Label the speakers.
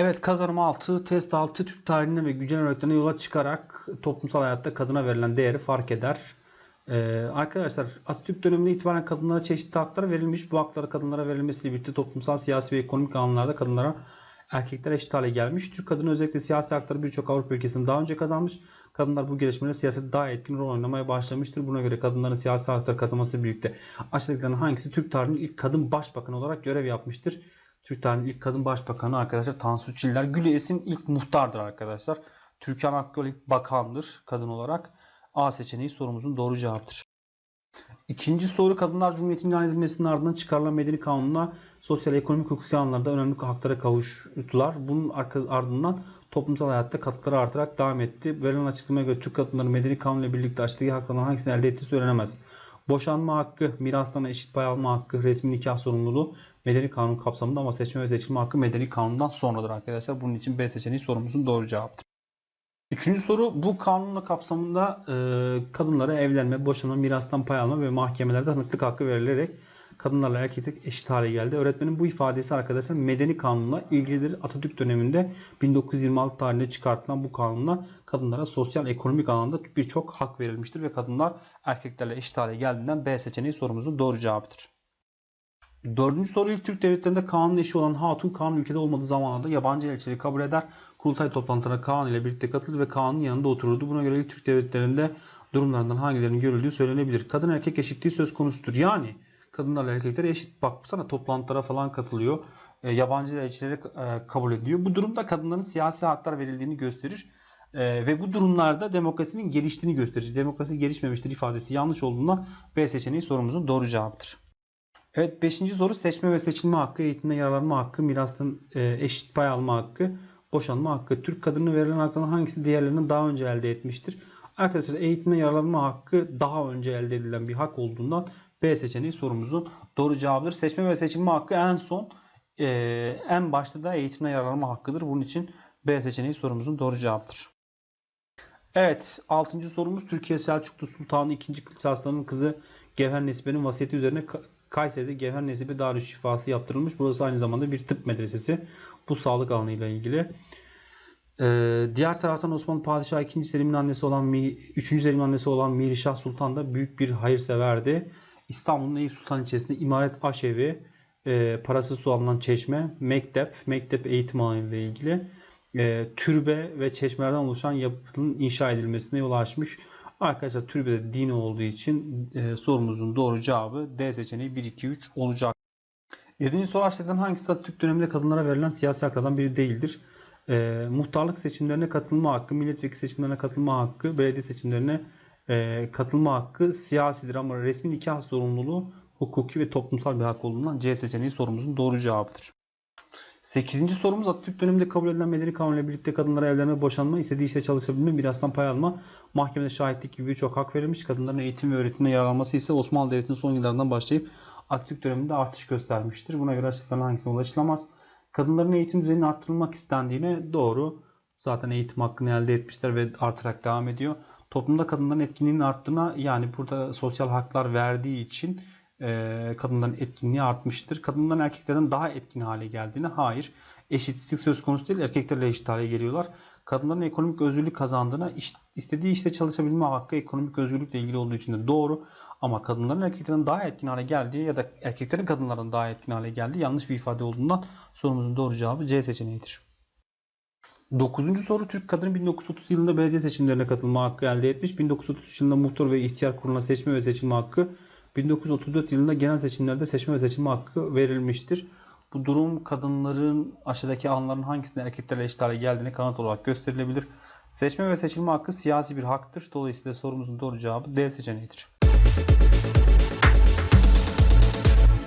Speaker 1: Evet kazanım 6, test 6 Türk tarihine ve güncel örneklerine yola çıkarak toplumsal hayatta kadına verilen değeri fark eder. Ee, arkadaşlar Atatürk döneminde itibaren kadınlara çeşitli haklar verilmiş. Bu hakları kadınlara verilmesiyle birlikte toplumsal, siyasi ve ekonomik alanlarda kadınlara erkekler eşit hale gelmiş. Türk kadını özellikle siyasi hakları birçok Avrupa ülkesinde daha önce kazanmış. Kadınlar bu gelişmelerde siyasette daha etkin rol oynamaya başlamıştır. Buna göre kadınların siyasi hakları kazanması birlikte aşağıdakilerin hangisi Türk tarihinin ilk kadın başbakanı olarak görev yapmıştır? Türk tarihinin ilk kadın başbakanı arkadaşlar Tansu Çiller. Güleys'in ilk muhtardır arkadaşlar. Türkan Akgül ilk bakandır kadın olarak. A seçeneği sorumuzun doğru cevaptır. İkinci soru Kadınlar Cumhuriyeti'nin ilan edilmesinin ardından çıkarılan Medeni Kanunu'na sosyal ekonomik hukuki alanlarda önemli haklara kavuştular. Bunun ardından toplumsal hayatta katkıları artarak devam etti. Verilen açıklamaya göre Türk kadınları Medeni Kanunu ile birlikte aşağıdaki haklardan hangisini elde ettiği söylenemez. Boşanma hakkı, mirastan eşit pay alma hakkı, resmi nikah sorumluluğu Medeni Kanun kapsamında ama seçme ve seçilme hakkı Medeni Kanun'dan sonradır arkadaşlar. Bunun için B seçeneği sorumuzun doğru cevaptır. Üçüncü soru bu kanunla kapsamında e, kadınlara evlenme, boşanma, mirastan pay alma ve mahkemelerde tanıklık hakkı verilerek kadınlarla erkeklik eşit hale geldi. Öğretmenin bu ifadesi arkadaşlar medeni kanunla ilgilidir. Atatürk döneminde 1926 tarihinde çıkartılan bu kanunla kadınlara sosyal ekonomik alanda birçok hak verilmiştir ve kadınlar erkeklerle eşit hale geldiğinden B seçeneği sorumuzun doğru cevabıdır. Dördüncü soru ilk Türk devletlerinde Kaan'ın eşi olan Hatun Kaan ülkede olmadığı zamanlarda yabancı elçileri kabul eder. Kurultay toplantılarına Kaan ile birlikte katılır ve Kaan'ın yanında otururdu. Buna göre ilk Türk devletlerinde durumlarından hangilerinin görüldüğü söylenebilir. Kadın erkek eşitliği söz konusudur. Yani kadınlarla erkekler eşit. Bak sana toplantılara falan katılıyor. E, yabancı elçileri e, kabul ediyor. Bu durumda kadınların siyasi haklar verildiğini gösterir. E, ve bu durumlarda demokrasinin geliştiğini gösterir. Demokrasi gelişmemiştir ifadesi yanlış olduğundan B seçeneği sorumuzun doğru cevaptır. Evet 5. soru seçme ve seçilme hakkı, eğitimde yararlanma hakkı, mirastan e, eşit pay alma hakkı, boşanma hakkı. Türk kadınına verilen hakların hangisi diğerlerinden daha önce elde etmiştir? Arkadaşlar eğitimde yararlanma hakkı daha önce elde edilen bir hak olduğundan B seçeneği sorumuzun doğru cevabıdır. Seçme ve seçilme hakkı en son e, en başta da eğitimde yararlanma hakkıdır. Bunun için B seçeneği sorumuzun doğru cevaptır. Evet 6. sorumuz Türkiye Selçuklu Sultanı 2. Kılıç Arslan'ın kızı Gevher Nesibe'nin vasiyeti üzerine Ka- Kayseri'de Gevher Nesibe Darüşşifası yaptırılmış. Burası aynı zamanda bir tıp medresesi. Bu sağlık alanıyla ilgili. Ee, diğer taraftan Osmanlı Padişahı 2. Selim'in annesi olan Mi- 3. Selim'in annesi olan Mirişah Sultan da büyük bir hayırseverdi. İstanbul'un Eyüp Sultan ilçesinde imaret aşevi, e, parasız su alınan çeşme, mektep, mektep eğitim alanı ile ilgili e, türbe ve çeşmelerden oluşan yapının inşa edilmesine yol açmış. Arkadaşlar türbede dini olduğu için e, sorumuzun doğru cevabı D seçeneği 1, 2, 3 olacak. 7. soru aşağıdakilerden hangisi Atatürk döneminde kadınlara verilen siyasi haklardan biri değildir? E, muhtarlık seçimlerine katılma hakkı, milletvekili seçimlerine katılma hakkı, belediye seçimlerine e, katılma hakkı siyasidir ama resmi nikah zorunluluğu hukuki ve toplumsal bir hak olduğundan C seçeneği sorumuzun doğru cevabıdır. 8. sorumuz Atatürk döneminde kabul edilen medeni kanun ile birlikte kadınlara evlenme, boşanma, istediği işte çalışabilme, mirastan pay alma, mahkemede şahitlik gibi birçok hak verilmiş. Kadınların eğitim ve öğretimde yararlanması ise Osmanlı Devleti'nin son yıllarından başlayıp Atatürk döneminde artış göstermiştir. Buna göre açıklanan hangisine ulaşılamaz? Kadınların eğitim düzeyinin arttırılmak istendiğine doğru. Zaten eğitim hakkını elde etmişler ve artarak devam ediyor. Toplumda kadınların etkinliğinin arttığına yani burada sosyal haklar verdiği için e, kadınların etkinliği artmıştır. Kadınların erkeklerden daha etkin hale geldiğine hayır. Eşitsizlik söz konusu değil. Erkeklerle eşit hale geliyorlar. Kadınların ekonomik özgürlük kazandığına iş- istediği işte çalışabilme hakkı ekonomik özgürlükle ilgili olduğu için de doğru. Ama kadınların erkeklerden daha etkin hale geldiği ya da erkeklerin kadınlardan daha etkin hale geldiği yanlış bir ifade olduğundan sorumuzun doğru cevabı C seçeneğidir. 9. soru Türk kadını 1930 yılında belediye seçimlerine katılma hakkı elde etmiş. 1933 yılında muhtar ve ihtiyar kuruluna seçme ve seçilme hakkı 1934 yılında genel seçimlerde seçme ve seçilme hakkı verilmiştir. Bu durum kadınların aşağıdaki alanların hangisinde erkeklerle eşit hale geldiğine kanıt olarak gösterilebilir. Seçme ve seçilme hakkı siyasi bir haktır. Dolayısıyla sorumuzun doğru cevabı D seçeneğidir.